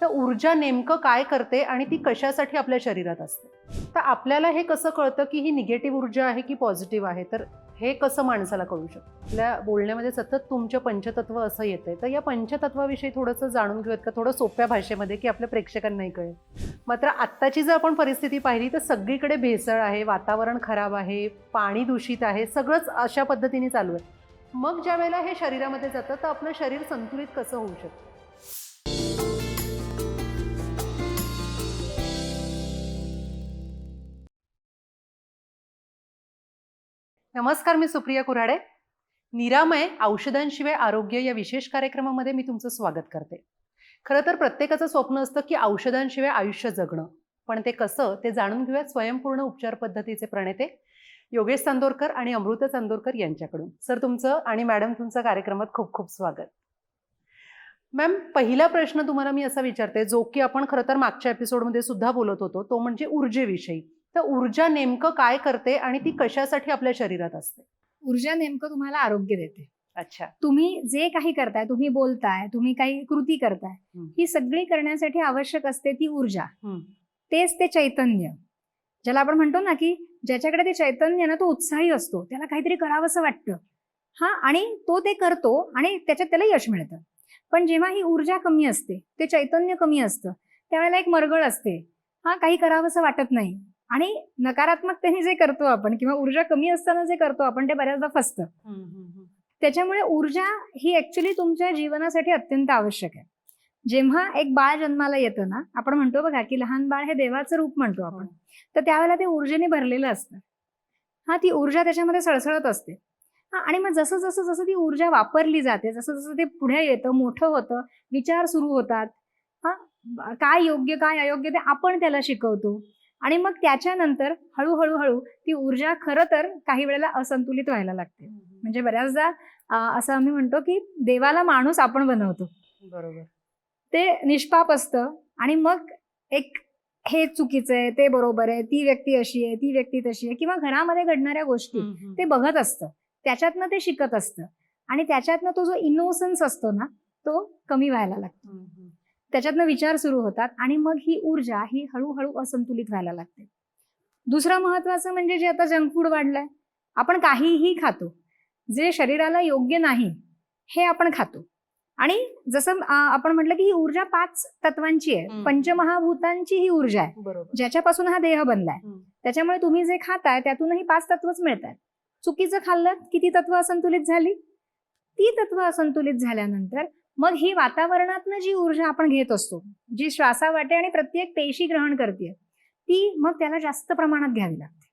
तर ऊर्जा नेमकं काय करते आणि ती कशासाठी आपल्या शरीरात असते? तर आपल्याला हे कसं कळतं की ही निगेटिव्ह ऊर्जा आहे की पॉझिटिव्ह आहे? तर हे कसं माणसाला कळू शकतं? आपल्या बोलण्यामध्ये सतत तुमचं पंचतत्व असं येतंय. तर या पंचतत्वाविषयी थोडंसं जाणून घेऊयात का? थोडं सोप्या भाषेमध्ये की आपल्या प्रेक्षकांनाही कळेल. मात्र आत्ताची जर आपण परिस्थिती पाहिली तर सगळीकडे भेसळ आहे वातावरण खराब आहे पाणी दूषित आहे सगळंच अशा पद्धतीने चालू आहे. मग ज्या वेळेला हे शरीरामध्ये जातं तर आपलं शरीर संतुलित कसं होऊ शकतं? नमस्कार मी सुप्रिया कुऱ्हाडे. निरामय औषधांशिवाय आरोग्य या विशेष कार्यक्रमामध्ये मी तुमचं स्वागत करते. खरं तर प्रत्येकाचं स्वप्न असतं की औषधांशिवाय आयुष्य जगणं. पण ते कसं ते जाणून घेऊयात स्वयंपूर्ण उपचार पद्धतीचे प्रणेते योगेश चांदोरकर आणि अमृता चांदोरकर यांच्याकडून. सर तुमचं आणि मॅडम तुमचं कार्यक्रमात खूप खूप स्वागत. मॅम पहिला प्रश्न तुम्हाला मी असा विचारते जो की आपण खरं तर मागच्या एपिसोडमध्ये सुद्धा बोलत होतो तो म्हणजे ऊर्जेविषयी. तर ऊर्जा नेमकं काय करते आणि ती कशासाठी आपल्या शरीरात असते? ऊर्जा नेमकं तुम्हाला आरोग्य देते. अच्छा. तुम्ही जे काही करताय तुम्ही बोलताय तुम्ही काही कृती करताय. ही सगळी करण्यासाठी आवश्यक असते ती ऊर्जा. तेच ते चैतन्य. ज्याला आपण म्हणतो ना की ज्याच्याकडे ते चैतन्य ना तो उत्साही असतो त्याला काहीतरी करावंसं वाटतं. हा आणि तो ते करतो आणि त्याच्यात त्याला यश मिळतं. पण जेव्हा ही ऊर्जा कमी असते ते चैतन्य कमी असतं त्यावेळेला एक मरगळ असते. हा काही करावंसं वाटत नाही. आणि नकारात्मकतेने जे करतो आपण किंवा ऊर्जा कमी असताना जे करतो आपण ते बऱ्याचदा फसतं. त्याच्यामुळे ऊर्जा ही ऍक्च्युली तुमच्या जीवनासाठी अत्यंत आवश्यक आहे. जेव्हा एक बाळ जन्माला येतं ना आपण म्हणतो बघा की लहान बाळ हे देवाचं रूप म्हणतो आपण. तर त्यावेळेला ते ऊर्जेने भरलेलं असतं. हा ती ऊर्जा त्याच्यामध्ये सळसळत असते. हा आणि मग जसं जसं जसं ती ऊर्जा वापरली जाते जसं जसं ते पुढे येतं मोठं होतं विचार सुरू होतात. हा काय योग्य काय अयोग्य ते आपण त्याला शिकवतो. आणि मग त्याच्यानंतर हळूहळू हळू ती ऊर्जा खरं तर काही वेळेला असंतुलित व्हायला लागते. म्हणजे बऱ्याचदा असं आम्ही म्हणतो की देवाला माणूस आपण बनवतो. बरोबर. ते निष्पाप असतं आणि मग एक हे चुकीचं आहे ते बरोबर आहे ती व्यक्ती अशी आहे ती व्यक्ती तशी आहे किंवा घरामध्ये घडणाऱ्या गोष्टी. ते बघत असतं. त्याच्यातनं ते शिकत असतं. आणि त्याच्यातनं तो जो इनोसन्स असतो ना तो कमी व्हायला लागतो. त्याच्यातनं विचार सुरू होतात आणि मग ही ऊर्जा ही हळूहळू असंतुलित व्हायला लागते. दुसरं महत्वाचं म्हणजे जे आता जंक फूड वाढलंय आपण काहीही खातो जे शरीराला योग्य नाही हे आपण खातो. आणि जसं आपण म्हटलं की ही ऊर्जा पाच तत्वांची आहे. पंचमहाभूतांची ही ऊर्जा आहे. ज्याच्यापासून हा देह बनलाय. त्याच्यामुळे तुम्ही जे खाताय त्यातूनही पाच तत्वच मिळत आहेत चुकीचं खाल्लं किती तत्व असंतुलित झाली? ती तत्व असंतुलित झाल्यानंतर मग ही वातावरणातनं जी ऊर्जा आपण घेत असतो जी श्वासावाटे आणि प्रत्येक पेशी ग्रहण करते ती मग त्याला जास्त प्रमाणात घ्यावी लागते.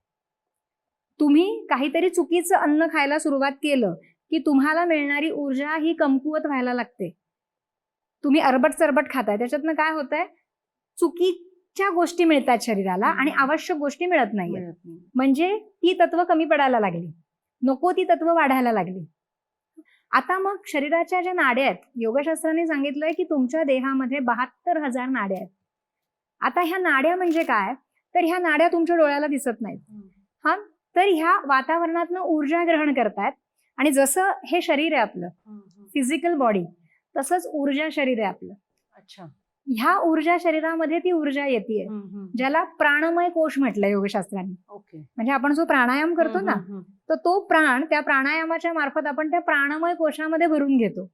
तुम्ही काहीतरी चुकीचं अन्न खायला सुरुवात केलं की तुम्हाला मिळणारी ऊर्जा ही कमकुवत व्हायला लागते. तुम्ही अरबट चरबट खाताय त्याच्यातनं काय होतंय? चुकीच्या गोष्टी मिळतात शरीराला आणि आवश्यक गोष्टी मिळत नाही. म्हणजे ती तत्व कमी पडायला लागली. नको ती तत्व वाढायला लागली. आता मग शरीराच्या ज्या नाड्या आहेत योगशास्त्राने सांगितलंय की तुमच्या देहामध्ये बहात्तर हजार नाड्या आहेत. आता ह्या नाड्या म्हणजे काय? तर ह्या नाड्या तुमच्या डोळ्याला दिसत नाहीत. हा? तर ह्या वातावरणातनं ऊर्जा ग्रहण करतायत आणि जसं हे शरीर आहे आपलं. फिजिकल बॉडी तसंच ऊर्जा शरीर आहे आपलं. अच्छा. ह्या ऊर्जा शरीरामध्ये ती ऊर्जा येते. ज्याला प्राणमय कोश म्हटलं योगशास्त्राने. म्हणजे आपण जो प्राणायाम करतो ना तर तो प्राण त्या प्राणायामाच्या मार्फत आपण त्या प्राणमय कोशामध्ये भरून घेतो.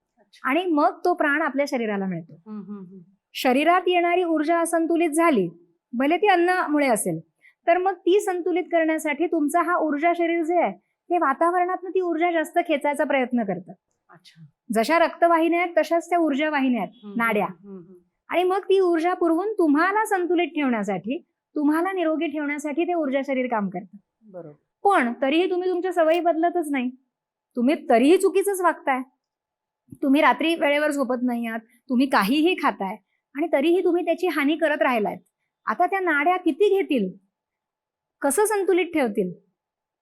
आणि मग तो प्राण आपल्या शरीराला मिळतो. शरीरात येणारी ऊर्जा असंतुलित झाली भले ती अन्नामुळे असेल तर मग ती संतुलित करण्यासाठी तुमचा हा ऊर्जा शरीर जे आहे ते वातावरणातनं ती ऊर्जा जास्त खेचायचा प्रयत्न करतं. अच्छा. जशा रक्तवाहिन्या आहेत तशाच त्या ऊर्जा वाहिन्या आहेत नाड्या. आणि मग ती ऊर्जा पुरवून तुम्हाला संतुलित ठेवण्यासाठी तुम्हाला निरोगी ठेवण्यासाठी ते ऊर्जा शरीर काम करतं. बरोबर. पण तरीही तुम्ही तुमच्या सवयी बदलतच नाही. तुम्ही तरीही चुकीचंच वागताय. तुम्ही रात्री वेळेवर झोपत नाही आहात. तुम्ही काहीही खाताय. आणि तरीही तुम्ही त्याची हानी करत राहिलायत. आता त्या नाड्या किती घेतील? कसं संतुलित ठेवतील?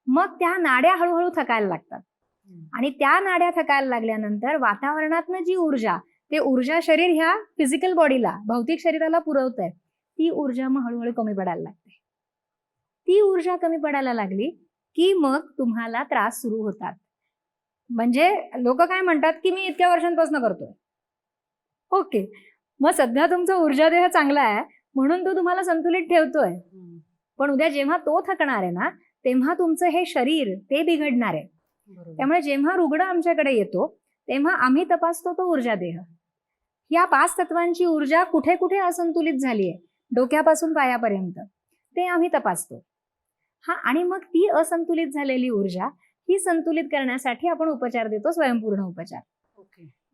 मग त्या नाड्या हळूहळू थकायला लागतात. आणि त्या नाड्या थकायला लागल्यानंतर वातावरणातनं जी ऊर्जा ते ऊर्जा शरीर ह्या फिजिकल बॉडीला भौतिक शरीराला पुरवत आहे ती ऊर्जा मग हळूहळू कमी पडायला लागते. ती ऊर्जा कमी पडायला लागली की मग तुम्हाला त्रास सुरू होतात. म्हणजे लोक काय म्हणतात की मी इतक्या वर्षांपासून करतोय. ओके. मग सध्या तुमचा ऊर्जा देह चांगला आहे म्हणून तो तुम्हाला संतुलित ठेवतोय. पण उद्या जेव्हा तो थकणार आहे ना तेव्हा तुमचं हे शरीर ते बिघडणार आहे. त्यामुळे जेव्हा रुग्ण आमच्याकडे येतो तेव्हा आम्ही तपासतो तो ऊर्जा देह. या पाच तत्वांची ऊर्जा कुठे कुठे असंतुलित झाली आहे डोक्यापासून पायापर्यंत. ते आम्ही तपासतो. हा आणि मग ती असंतुलित झालेली ऊर्जा ही संतुलित करण्यासाठी आपण उपचार देतो स्वयंपूर्ण उपचार.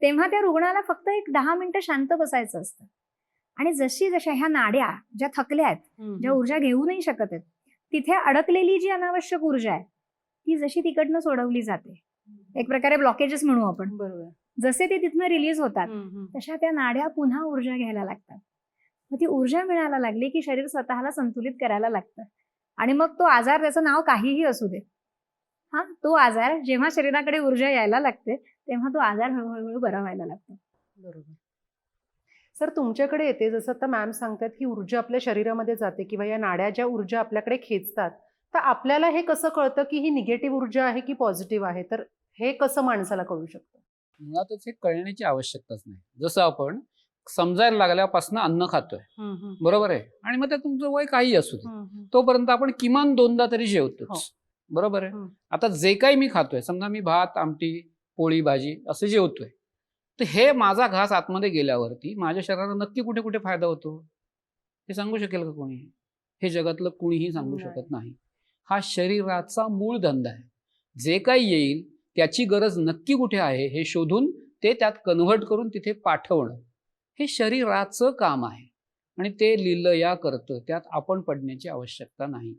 तेव्हा त्या रुग्णाला फक्त एक दहा मिनिटं शांत बसायचं असतं. आणि जशी जशा ह्या नाड्या ज्या थकल्या आहेत. ज्या ऊर्जा घेऊ नाही शकत आहेत तिथे अडकलेली जी अनावश्यक ऊर्जा आहे ती जशी तिकडनं सोडवली जाते. एक प्रकारे ब्लॉकेजेस म्हणू आपण. बरोबर. जसे ते तिथनं रिलीज होतात. तशा त्या नाड्या पुन्हा ऊर्जा घ्यायला लागतात. मग ती ऊर्जा मिळायला लागली की शरीर स्वतःला संतुलित करायला लागतं. आणि मग तो आजार त्याचं नाव काहीही असू दे. हा तो आजार जेव्हा शरीराकडे ऊर्जा यायला लागते तेव्हा तो आजार हळूहळू बरा व्हायला लागतो. बरोबर. सर तुमच्याकडे येते जसं आता मॅम सांगतात की ऊर्जा आपल्या शरीरामध्ये जाते किंवा या नाड्या ज्या ऊर्जा आपल्याकडे खेचतात तर आपल्याला हे कसं कळतं की ही निगेटिव्ह ऊर्जा आहे की पॉझिटिव्ह आहे? तर हे कसं माणसाला कळू शकतं? मुळातच हे कळण्याची आवश्यकताच नाही. जसं आपण समजायला लागल्यापासून अन्न खातोय. बरोबर आहे? आणि मग त्या तुमचं वय काही असू दे. तोपर्यंत आपण किमान दोनदा तरी हो. जेवतोच बरोबर आहे. आता जे काही मी खातोय समजा मी भात आमटी पोळी भाजी असं जेवतोय. तर हे माझा घास आतमध्ये गेल्यावरती माझ्या शरीराला नक्की कुठे कुठे फायदा होतो? हे सांगू शकेल का कोणी? हे जगातलं कुणीही सांगू. शकत नाही. हा शरीराचा मूळ धंदा आहे. जे काही येईल त्याची गरज नक्की कुठे आहे हे शोधून ते त्यात कन्व्हर्ट करून तिथे पाठवणं. हे शरीराचं काम आहे आणि ते लिलया करतं त्यात आपण पडण्याची आवश्यकता नाही.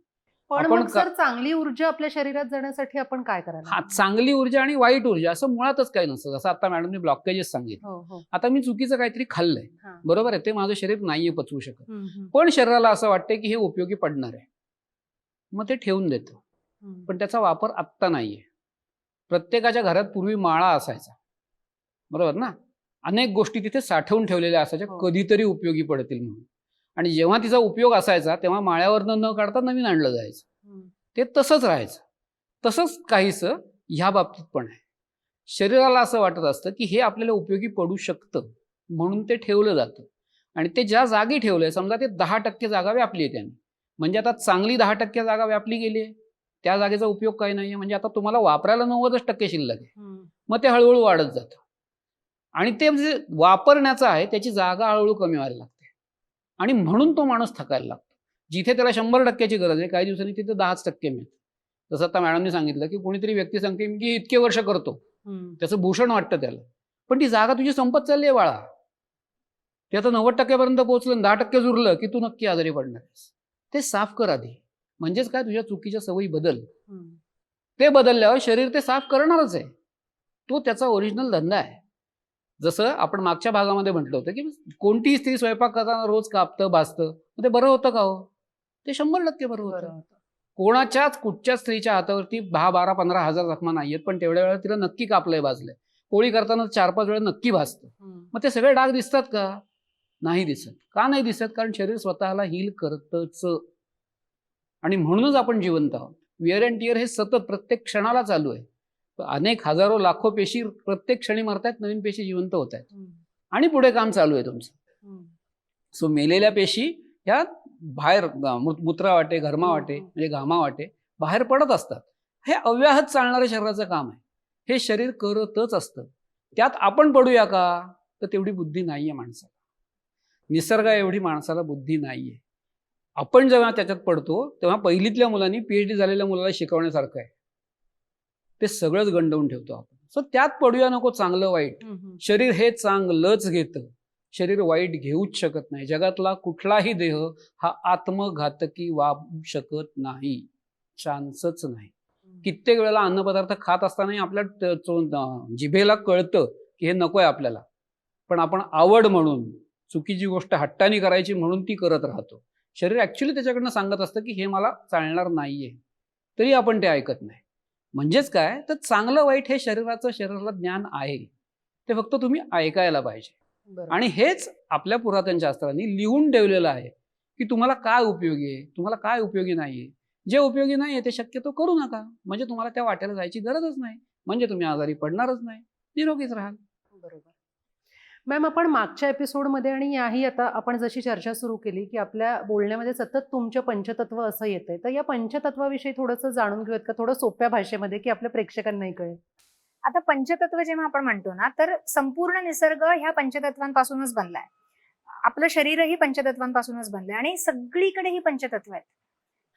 पण आपण सर चांगली ऊर्जा आपल्या शरीरात जाण्यासाठी आपण काय करायला हा चांगली ऊर्जा आणि वाईट ऊर्जा असं मुळातच काही नसतं. जसं आता मॅडमने ब्लॉकेजेस सांगितलं. हो हो. आता मी चुकीचं काहीतरी खाल्लंय. बरोबर आहे ते माझं शरीर नाहीये पचवू शकत. पण शरीराला असं वाटतं की हे उपयोगी पडणार आहे. मग ते ठेवून देतं. पण त्याचा वापर आत्ता नाहीये. प्रत्येकाच्या घरात पूर्वी माळा असायचा. बरोबर ना? अनेक गोष्टी तिथे साठवून ठेवलेल्या असायच्या हो. कधीतरी उपयोगी पडतील म्हणून. आणि जेव्हा तिचा उपयोग असायचा तेव्हा माळ्यावरनं न काढता नवीन आणलं जायचं. ते तसंच राहायचं. तसंच काहीसं ह्या बाबतीत पण आहे. शरीराला असं वाटत असतं की हे आपल्याला उपयोगी पडू शकतं म्हणून ते ठेवलं जातं. आणि ते ज्या जागी ठेवलंय समजा ते दहा टक्के जागा व्यापली आहे त्याने. म्हणजे आता चांगली दहा टक्के जागा व्यापली गेली आहे. त्या जागेचा उपयोग काही नाही म्हणजे आता तुम्हाला वापरायला नव्वदच टक्के शिल्लक आहे. मग ते हळूहळू वाढत जातं. आणि ते जे वापरण्याचं आहे त्याची जागा हळूहळू कमी व्हायला लागते. आणि म्हणून तो माणूस थकायला लागतो. जिथे त्याला शंभर टक्क्याची गरज आहे काही दिवसांनी तिथे दहाच टक्के मिळते जसं आता मॅडमने सांगितलं की कोणीतरी व्यक्ती सांगते मी की इतके वर्ष करतो. त्याचं भूषण वाटतं त्याला. पण ती जागा तुझी संपत चालली आहे बाळा. ते आता नव्वद टक्क्यापर्यंत पोहोचलं दहा टक्के जुरलं की तू नक्की आजारी पडणार ते साफ कर आधी. म्हणजेच काय? तुझ्या चुकीच्या सवयी बदल. ते बदलल्यावर शरीर ते साफ करणारच आहे. तो त्याचा ओरिजिनल धंदा आहे. जसं आपण मागच्या भागामध्ये म्हटलं होतं की कोणतीही स्त्री स्वयंपाक करताना रोज कापतं भाजतं. मग ते बरं होतं का हो? ते शंभर टक्के बरं होतं. कोणाच्याच कुठच्याच स्त्रीच्या हातावरती दहा बारा पंधरा हजार जखमा नाहीयेत पण तेवढ्या वेळा तिला नक्की कापलंय भाजलंय. पोळी करताना चार पाच वेळा नक्की भाजतं. मग ते सगळे डाग दिसतात का? नाही दिसत. का नाही दिसत? कारण शरीर स्वतःला हील करतच. आणि म्हणूनच आपण जिवंत आहोत. विअर अँड टिअर हे सतत प्रत्येक क्षणाला चालू आहे. अनेक हजारो लाखो पेशी प्रत्येक क्षणी मरतायत नवीन पेशी जिवंत होत आहेत. आणि पुढे काम चालू आहे तुमचं. सो मेलेल्या पेशी ह्या बाहेर मूत्रा वाटे घरमा वाटे. म्हणजे घामा वाटे बाहेर पडत असतात. हे अव्याहत चालणाऱ्या शरीराचं काम आहे. हे शरीर करतच असतं. त्यात आपण पडूया का? तर तेवढी बुद्धी नाहीये माणसाला. निसर्गा एवढी माणसाला बुद्धी नाहीये. आपण जेव्हा त्याच्यात पडतो तेव्हा पहिलीतल्या मुलांनी पीएचडी झालेल्या मुलाला शिकवण्यासारखं आहे. ते सगळंच गंडवून ठेवतो आपण. सो त्यात पडूया नको चांगलं वाईट. शरीर हे चांगलंच घेतं. शरीर वाईट घेऊच शकत नाही. जगातला कुठलाही देह हा आत्मघातकी वागू शकत नाही. चान्सच नाही. कित्येक वेळेला अन्नपदार्थ खात असतानाही आपल्या जिभेला कळतं की हे नकोय आपल्याला. पण आपण आवड म्हणून चुकीची गोष्ट हट्टानी करायची म्हणून ती करत राहतो. शरीर ऍक्च्युली त्याच्याकडनं सांगत असतं की हे मला चालणार नाहीये. तरी आपण ते ऐकत नाही. म्हणजेच काय? तर चांगलं वाईट हे शरीराचं शरीराला ज्ञान आहे. ते फक्त तुम्ही ऐकायला पाहिजे. आणि हेच आपल्या पुरातन शास्त्रांनी लिहून ठेवलेलं आहे की तुम्हाला काय उपयोगी आहे? तुम्हाला काय उपयोगी नाहीये? जे उपयोगी नाहीये ते शक्यतो करू नका. म्हणजे तुम्हाला त्या वाट्याला जायची गरजच नाही. म्हणजे तुम्ही आजारी पडणारच नाही. निरोगीच राहाल. बरोबर. मॅम आपण मागच्या एपिसोडमध्ये आणि याही आता आपण जशी चर्चा सुरू केली की आपल्या बोलण्यामध्ये सतत तुमचं पंचतत्व असं येतंय तर या पंचतत्वाविषयी थोडंसं जाणून घेऊयात का? थोडं सोप्या भाषेमध्ये की आपल्या प्रेक्षकांनाही कळेल. आता पंचतत्व जेव्हा आपण म्हणतो ना तर संपूर्ण निसर्ग ह्या पंचतत्वांपासूनच बनलाय. आपलं शरीरही पंचतत्वांपासूनच बनलंय आणि सगळीकडे ही पंचतत्व आहेत.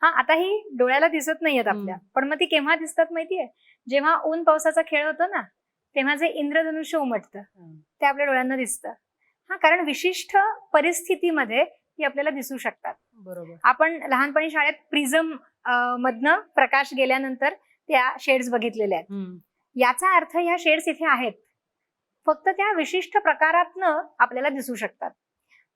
हा आता ही डोळ्याला दिसत नाहीयेत आपल्या. पण मग ती केव्हा दिसतात माहितीये? जेव्हा ऊन पावसाचा खेळ होतो ना तेव्हा जे इंद्रधनुष्य उमटतं ते आपल्या डोळ्यांना दिसतं. हा कारण विशिष्ट परिस्थितीमध्ये ती आपल्याला दिसू शकतात. बरोबर. आपण लहानपणी शाळेत प्रिझम मधनं प्रकाश गेल्यानंतर त्या शेड्स बघितलेल्या आहेत. याचा अर्थ ह्या शेड्स इथे आहेत. फक्त त्या विशिष्ट प्रकारातनं आपल्याला दिसू शकतात.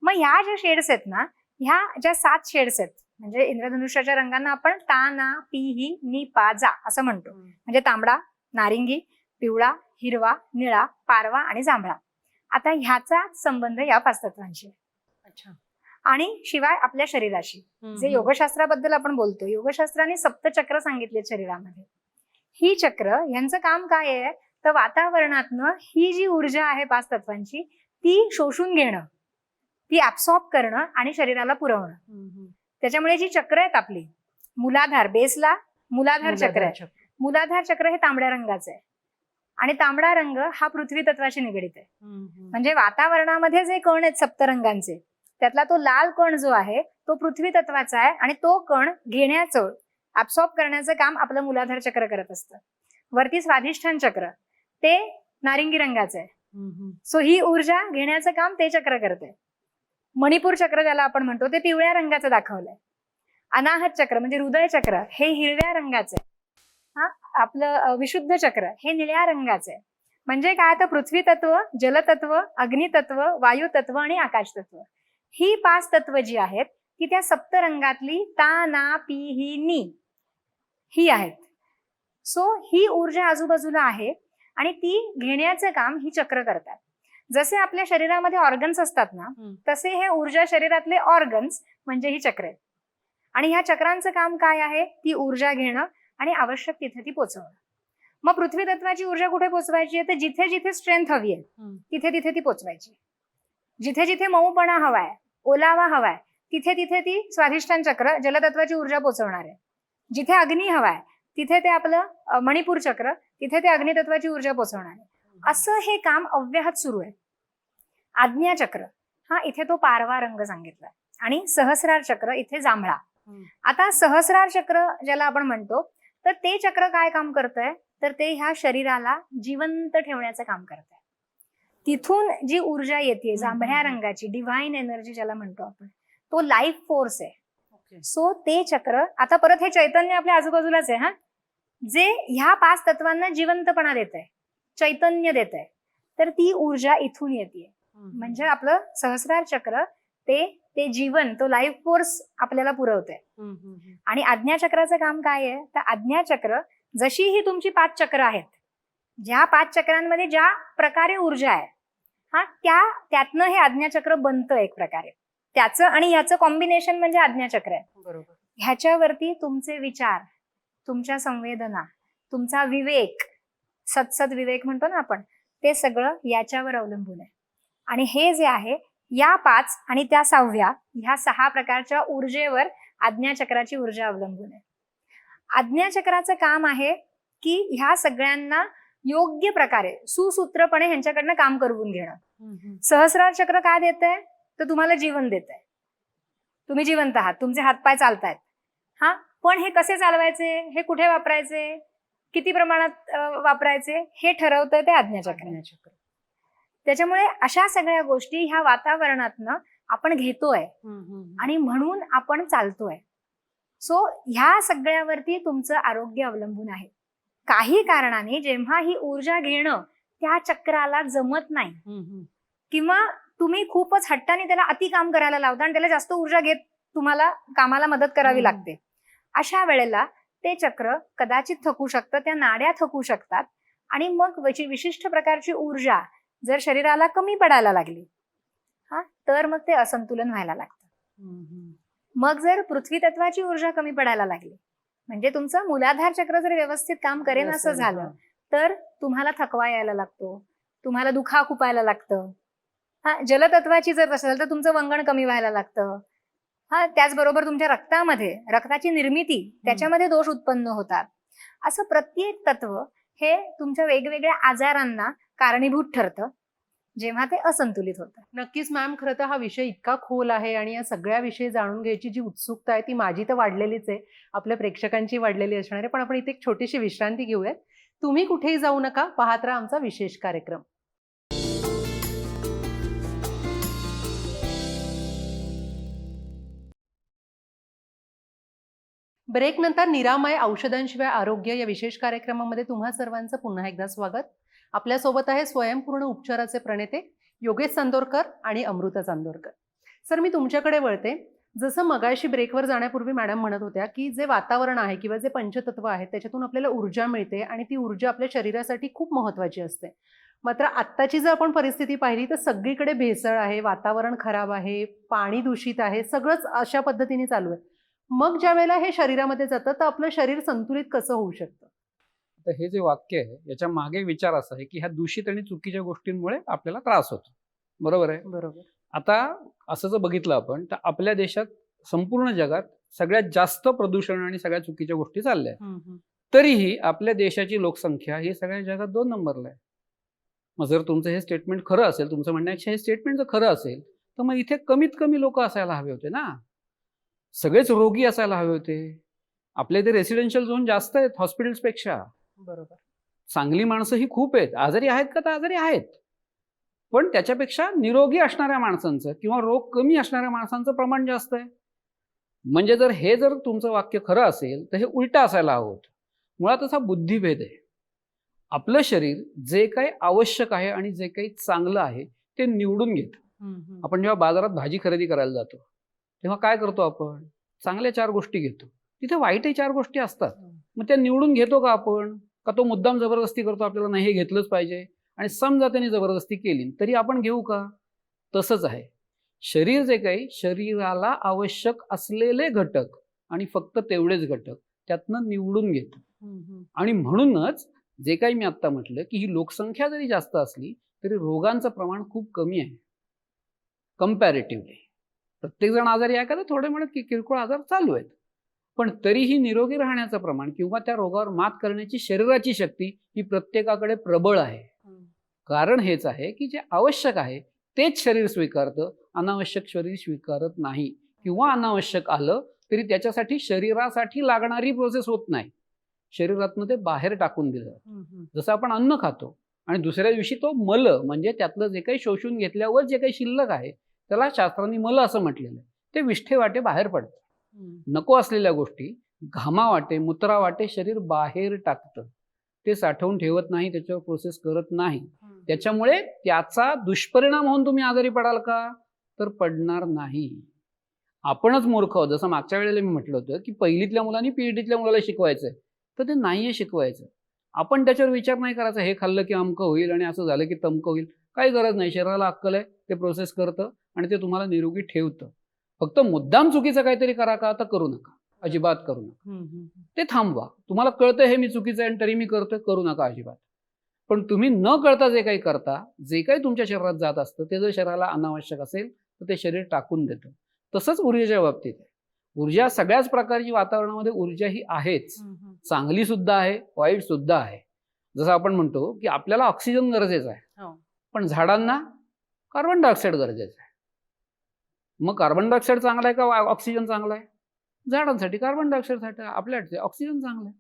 मग ह्या ज्या शेड्स आहेत ना ह्या ज्या सात शेड्स आहेत म्हणजे इंद्रधनुष्याच्या रंगांना आपण ता ना पी ही नि पा जा असं म्हणतो. म्हणजे तांबडा नारिंगी पिवळा हिरवा निळा पारवा आणि जांभळा. आता ह्याचा संबंध या पाच तत्वांशी. अच्छा. आणि शिवाय आपल्या शरीराशी. जे योगशास्त्राबद्दल आपण बोलतो योगशास्त्राने सप्तचक्र सांगितले शरीरामध्ये. ही चक्र यांचं काम काय आहे? तर वातावरणातनं ही जी ऊर्जा आहे पाच तत्वांची ती शोषून घेणं. ती ऍब्सॉर्ब करणं आणि शरीराला पुरवणं. त्याच्यामुळे जी चक्र आहेत आपली मुलाधार बेसला मुलाधार चक्र आहे मुलाधार चक्र हे तांबड्या रंगाचं आहे. आणि तांबडा रंग हा पृथ्वी तत्वाशी निगडीत आहे. म्हणजे वातावरणामध्ये जे कण आहेत सप्तरंगांचे त्यातला तो लाल कण जो आहे तो पृथ्वी तत्वाचा आहे आणि तो कण घेण्याचं ऍब्सॉर्ब करण्याचं काम आपलं मुलाधार चक्र करत असतं. वरती स्वाधिष्ठान चक्र ते नारिंगी रंगाचं आहे. सो ही ऊर्जा घेण्याचं काम ते चक्र करते मणिपूर चक्र ज्याला आपण म्हणतो ते पिवळ्या रंगाचं दाखवलंय. अनाहत चक्र म्हणजे हृदय चक्र हे हिरव्या रंगाचं आहे. हा? आपलं विशुद्ध चक्र हे निळ्या रंगाचं आहे. म्हणजे काय तर पृथ्वी तत्व जलतत्व अग्नितत्व वायू तत्व आणि आकाश तत्व ही पाच तत्व जी आहेत ती त्या सप्तरंगातली ता ना पी ही नी ही आहेत. सो ही ऊर्जा आजूबाजूला आहे आणि ती घेण्याचं काम ही चक्र करतात. जसे आपल्या शरीरामध्ये ऑर्गन्स असतात ना. तसे हे ऊर्जा शरीरातले ऑर्गन्स म्हणजे ही चक्र आहेत. आणि ह्या चक्रांचं काम काय आहे? ती ऊर्जा घेणं आणि आवश्यक तिथे ती पोचवणं मग पृथ्वी तत्वाची ऊर्जा कुठे पोचवायची आहे? तर जिथे जिथे स्ट्रेंथ हवी आहे. तिथे तिथे ती पोचवायची जिथे जिथे मऊपणा हवाय ओलावा हवाय तिथे तिथे ती स्वाधिष्ठान चक्र जलतत्वाची ऊर्जा पोचवणार आहे. जिथे अग्नी हवाय तिथे ते आपलं मणिपूर चक्र तिथे ते अग्नितत्वाची ऊर्जा पोचवणार आहे. असं हे काम अव्याहत सुरू आहे. आज्ञाचक्र हा इथे तो पारवा रंग सांगितलाय आणि सहस्रार चक्र इथे जांभळा. आता सहस्रार चक्र ज्याला आपण म्हणतो तर ते चक्र काय काम करतंय? तर ते ह्या शरीराला जिवंत ठेवण्याचं काम करत आहे तिथून जी ऊर्जा येते जांभळ्या. रंगाची डिव्हाइन एनर्जी ज्याला म्हणतो आपण तो लाईफ फोर्स आहे. सो ते चक्र आता परत हे चैतन्य आपल्या आजूबाजूलाच आहे हा? जे ह्या पाच तत्वांना जिवंतपणा देत आहे चैतन्य देत आहे तर ती ऊर्जा इथून येते म्हणजे आपलं सहस्रार चक्र ते ते जीवन तो लाईफ फोर्स आपल्याला पुरवतंय. आणि आज्ञाचक्राचं काम काय आहे? तर आज्ञाचक्र जशी ही तुमची पाच चक्र आहेत ज्या पाच चक्रांमध्ये ज्या प्रकारे ऊर्जा आहे हा त्या त्यातनं हे आज्ञाचक्र बनतं एक प्रकारे. त्याचं आणि याचं कॉम्बिनेशन म्हणजे आज्ञाचक्र आहे. बरोबर. ह्याच्यावरती तुमचे विचार तुमच्या संवेदना तुमचा विवेक सत्सद विवेक म्हणतो ना आपण ते सगळं याच्यावर अवलंबून आहे. आणि हे जे आहे या पाच आणि त्या सहाव्या ह्या सहा प्रकारच्या ऊर्जेवर आज्ञाचक्राची ऊर्जा अवलंबून आहे. आज्ञाचक्राचं काम आहे की ह्या सगळ्यांना योग्य प्रकारे सुसूत्रपणे ह्यांच्याकडनं काम करवून घेणं. सहस्रार चक्र काय देत आहे तर तुम्हाला जीवन देत आहे तुम्ही जिवंत आहात तुमचे हातपाय चालतायत. हा? पण हे कसे चालवायचे? हे कुठे वापरायचे? किती प्रमाणात वापरायचे? हे ठरवतंय ते आज्ञाचक्र. त्याच्यामुळे अशा सगळ्या गोष्टी ह्या वातावरणातनं आपण घेतोय. आणि म्हणून आपण चालतोय सो ह्या सगळ्यावरती तुमचं आरोग्य अवलंबून आहे काही कारणाने जेव्हा ही ऊर्जा घेणं त्या चक्राला जमत नाही. किंवा तुम्ही खूपच हट्टाने त्याला अति काम करायला लावता आणि त्याला जास्त ऊर्जा घेत तुम्हाला कामाला मदत करावी. लागते अशा वेळेला ते चक्र कदाचित थकू शकतं त्या नाड्या थकू शकतात आणि मग विशि- विशिष्ट प्रकारची ऊर्जा जर शरीराला कमी पडायला लागली हा तर मग ते असंतुलन व्हायला लागतं. मग जर पृथ्वी तत्वाची ऊर्जा कमी पडायला लागली म्हणजे तुमचं मूलाधार चक्र जर व्यवस्थित काम करेन असं झालं. तर तुम्हाला थकवा यायला लागतो तुम्हाला दुखा खुपायला लागतं हा जलतत्वाची जर असेल तर तुमचं वंगण कमी व्हायला लागतं हा त्याचबरोबर तुमच्या रक्तामध्ये रक्ताची निर्मिती त्याच्यामध्ये दोष उत्पन्न होतात असं प्रत्येक तत्व हे तुमच्या वेगवेगळ्या आजारांना कारणीभूत ठरतं जेव्हा ते असंतुलित होतं. नक्कीच मॅम खरं तर हा विषय इतका खोल आहे आणि या सगळ्या विषयी जाणून घ्यायची जी उत्सुकता आहे ती माझी तर वाढलेलीच आहे. आपल्या प्रेक्षकांची वाढलेली असणार आहे. पण आपण इथे एक छोटीशी विश्रांती घेऊयात. तुम्ही कुठेही जाऊ नका. पाहत राहा आमचा विशेष कार्यक्रम. ब्रेक नंतर निरामय औषधांशिवाय आरोग्य या विशेष कार्यक्रमामध्ये तुम्हा सर्वांचं पुन्हा एकदा स्वागत. आपल्यासोबत आहे स्वयंपूर्ण उपचाराचे प्रणेते योगेश चांदोरकर आणि अमृता चांदोरकर. सर मी तुमच्याकडे वळते. जसं मगाशी ब्रेकवर जाण्यापूर्वी मॅडम म्हणत होत्या की जे वातावरण आहे किंवा जे पंचतत्व आहे त्याच्यातून आपल्याला ऊर्जा मिळते आणि ती ऊर्जा आपल्या शरीरासाठी खूप महत्त्वाची असते. मात्र आत्ताची जर आपण परिस्थिती पाहिली तर सगळीकडे भेसळ आहे वातावरण खराब आहे पाणी दूषित आहे सगळंच अशा पद्धतीने चालू आहे. मग ज्या वेळेला हे शरीरामध्ये जातं तर आपलं शरीर संतुलित कसं होऊ शकतं? तर हे जे वाक्य आहे याच्या मागे विचार असा आहे की ह्या दूषित आणि चुकीच्या गोष्टींमुळे आपल्याला त्रास होतो. बरोबर आहे? बरोबर. आता असं जर बघितलं आपण तर आपल्या देशात संपूर्ण जगात सगळ्यात जास्त प्रदूषण आणि सगळ्या चुकीच्या गोष्टी चालल्या आहेत. तरीही आपल्या देशाची लोकसंख्या ही सगळ्या जगात दोन नंबरला आहे. मग जर तुमचं हे स्टेटमेंट खरं असेल तुमचं म्हणण्यापेक्षा हे स्टेटमेंट जर खरं असेल तर मग इथे कमीत कमी लोक असायला हवे होते ना? सगळेच रोगी असायला हवे होते. आपल्या इथे रेसिडेन्शियल झोन जास्त आहेत हॉस्पिटल्सपेक्षा बरोबर. चांगली माणसं ही खूप आहेत. आजारी आहेत का तर आजारी आहेत. पण त्याच्यापेक्षा निरोगी असणाऱ्या माणसांचं किंवा रोग कमी असणाऱ्या माणसांचं प्रमाण जास्त आहे. म्हणजे जर हे जर तुमचं वाक्य खरं असेल तर हे उलटं असायला हवं. होतं मुळात असा बुद्धिभेद आहे. आपलं शरीर जे काही आवश्यक आहे आणि जे काही चांगलं आहे ते निवडून घेतं. आपण जेव्हा बाजारात भाजी खरेदी करायला जातो तेव्हा काय करतो आपण? चांगल्या चार गोष्टी घेतो. तिथे वाईटही चार गोष्टी असतात. मग त्या निवडून घेतो का आपण? का तो मुद्दाम जबरदस्ती करतो आपल्याला नाही हे घेतलंच पाहिजे. आणि समजा त्याने जबरदस्ती केली तरी आपण घेऊ का? तसंच आहे. शरीर जे काही शरीराला आवश्यक असलेले घटक आणि फक्त तेवढेच घटक त्यातनं निवडून घेतं. आणि म्हणूनच जे काही मी आत्ता म्हटलं की ही लोकसंख्या जरी जास्त असली तरी रोगांचं प्रमाण खूप कमी आहे. कम्पॅरेटिव्हली प्रत्येकजण आजारी आहे का? तर थोडे म्हणत की किरकोळ आजार चालू आहेत. पण तरीही निरोगी राहण्याचं प्रमाण किंवा त्या रोगावर मात करण्याची शरीराची शक्ती ही प्रत्येकाकडे प्रबळ आहे. कारण हेच आहे की जे आवश्यक आहे तेच शरीर स्वीकारतं अनावश्यक शरीर स्वीकारत नाही किंवा अनावश्यक आलं तरी त्याच्यासाठी शरीरासाठी लागणारी प्रोसेस होत नाही शरीरातनं ते बाहेर टाकून दिलं. जसं आपण अन्न खातो आणि दुसऱ्या दिवशी तो मल म्हणजे त्यातलं जे काही शोषून घेतल्यावर जे काही शिल्लक आहे त्याला शास्त्रांनी मल असं म्हटलेलं आहे ते विष्ठे वाटे बाहेर पडतं हम्म. नको असलेल्या गोष्टी घामा वाटे मुत्रा वाटे शरीर बाहेर टाकतं. ते साठवून ठेवत नाही त्याच्यावर प्रोसेस करत नाही. त्याच्यामुळे त्याचा दुष्परिणाम होऊन तुम्ही आजारी पडाल का? तर पडणार नाही. आपणच मूर्ख आहोत. जसं मागच्या वेळेला मी म्हटलं होतं की पहिलीतल्या मुलांनी पीएचडीतल्या मुलाला शिकवायचंय तर ते नाहीये शिकवायचं. आपण त्याच्यावर विचार नाही करायचा हे खाल्लं की अमकं होईल आणि असं झालं की तमकं होईल. काही गरज नाही. शरीराला अक्कल आहे ते प्रोसेस करतं आणि ते तुम्हाला निरोगी ठेवतं. फक्त मुद्दाम चुकीचं काहीतरी करा का तर करू नका. अजिबात करू नका. ते थांबवा. तुम्हाला कळतं हे मी चुकीचं आहे आणि तरी मी करतोय करू नका अजिबात. पण तुम्ही न कळता जे काही करता जे काही तुमच्या शरीरात जात असतं ते जर शरीराला अनावश्यक असेल तर ते शरीर टाकून देतं. तसंच ऊर्जेच्या बाबतीत आहे. ऊर्जा सगळ्याच प्रकारची वातावरणामध्ये ऊर्जा ही आहेच. चांगली सुद्धा आहे वाईट सुद्धा आहे. जसं आपण म्हणतो की आपल्याला ऑक्सिजन गरजेचा आहे. हो. पण झाडांना कार्बन डायऑक्साईड गरजेचं आहे. मग कार्बन डायऑक्साईड चांगला आहे का? ऑक्सिजन चांगला आहे? झाडांसाठी कार्बन डायऑक्साईडसाठी आपल्यासाठी ऑक्सिजन चांगलं आहे.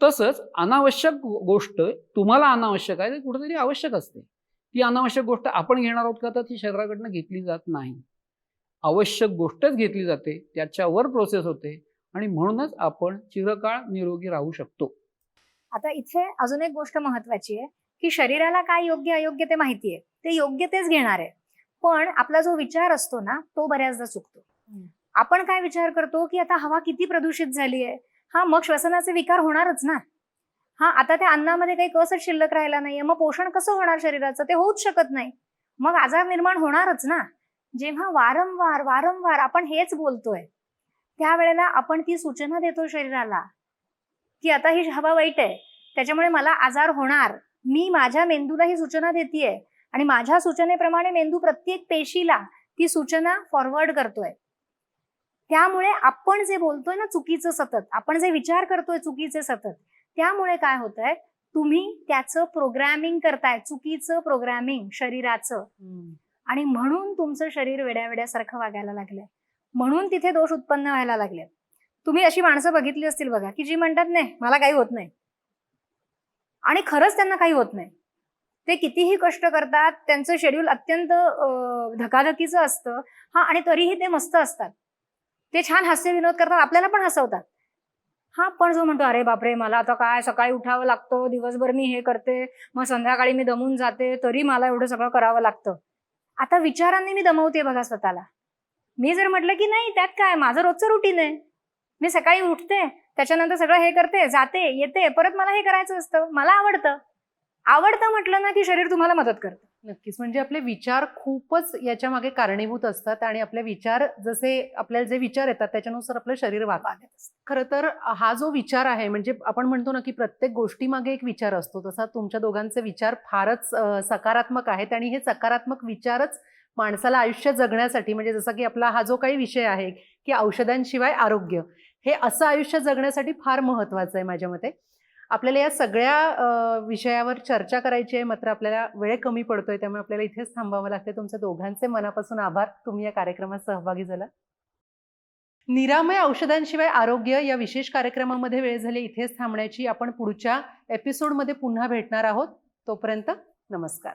तसंच अनावश्यक गोष्ट तुम्हाला अनावश्यक आहे ते कुठेतरी आवश्यक असते. ती अनावश्यक गोष्ट आपण घेणार आहोत का? तर ती शरीराकडनं घेतली जात नाही. आवश्यक गोष्टच घेतली जाते त्याच्यावर प्रोसेस होते आणि म्हणूनच आपण चिरकाळ निरोगी राहू शकतो. आता इथे अजून एक गोष्ट महत्वाची आहे की शरीराला काय योग्य अयोग्य ते माहिती आहे ते योग्य तेच घेणार आहे. पण आपला जो विचार असतो ना तो बऱ्याचदा चुकतो. आपण काय विचार करतो की आता हवा किती प्रदूषित झाली आहे? हा मग श्वसनाचे विकार होणारच ना. हा आता त्या अन्नामध्ये काही कसच शिल्लक राहिला नाहीये. मग पोषण कसं होणार शरीराचं? ते होऊच शकत नाही. मग आजार निर्माण होणारच ना. जेव्हा वारंवार वारंवार आपण हेच बोलतोय त्यावेळेला आपण ती सूचना देतो शरीराला की आता ही हवा वाईट आहे. त्याच्यामुळे मला आजार होणार. मी माझ्या मेंदूला ही सूचना देतेय. आणि माझ्या सूचनेप्रमाणे मेंदू प्रत्येक पेशीला ती सूचना फॉरवर्ड करतोय. त्यामुळे आपण जे बोलतोय ना चुकीचं सतत आपण जे विचार करतोय चुकीचे सतत त्यामुळे काय होत आहे तुम्ही त्याचं प्रोग्रॅमिंग करताय चुकीचं प्रोग्रॅमिंग शरीराचं. आणि म्हणून तुमचं शरीर वेड्या वेड्यासारखं वागायला लागलंय. म्हणून तिथे दोष उत्पन्न व्हायला लागले तुम्ही अशी माणसं बघितली असतील बघा की जी म्हणतात नाही मला काही होत नाही. आणि खरंच त्यांना काही होत नाही. ते कितीही कष्ट करतात त्यांचं शेड्यूल अत्यंत धकाधकीचं असतं. हा आणि तरीही ते मस्त असतात. ते छान हास्य विनोद करतात आपल्याला पण हसवतात. हा पण जो म्हणतो अरे बापरे मला आता काय सकाळी उठावं लागतं दिवसभर मी हे करते मग संध्याकाळी मी दमून जाते तरी मला एवढं सगळं करावं लागतं. आता विचारांनी मी दमवते बघा स्वतःला. मी जर म्हटलं की नाही त्यात काय? माझं रोजचं रुटीन आहे. मी सकाळी उठते त्याच्यानंतर सगळं हे करते जाते येते परत मला हे करायचं असतं. मला आवडतं. आवडतं म्हटलं ना की शरीर तुम्हाला मदत करतं. नक्कीच. म्हणजे आपले विचार खूपच याच्या मागे कारणीभूत असतात आणि आपले विचार जसे आपल्याला जे विचार येतात त्याच्यानुसार आपलं शरीर वागतं खरं तर हा जो विचार आहे म्हणजे आपण म्हणतो ना की प्रत्येक गोष्टीमागे एक विचार असतो. तसा तुमच्या दोघांचे विचार फारच सकारात्मक आहेत आणि हे सकारात्मक विचारच माणसाला आयुष्य जगण्यासाठी म्हणजे जसं की आपला हा जो काही विषय आहे की औषधांशिवाय आरोग्य हे असं आयुष्य जगण्यासाठी फार महत्वाचं आहे माझ्या मते. आपल्याला या सगळ्या विषयावर चर्चा करायची आहे. मात्र आपल्याला वेळ कमी पडतोय त्यामुळे आपल्याला इथेच थांबावं लागते तुमच्या दोघांचे मनापासून आभार. तुम्ही या कार्यक्रमात सहभागी झाला. निरामय औषधांशिवाय आरोग्य या विशेष कार्यक्रमामध्ये वेळ झाली. इथेच थांबण्याची आपण पुढच्या एपिसोडमध्ये पुन्हा भेटणार आहोत. तोपर्यंत नमस्कार.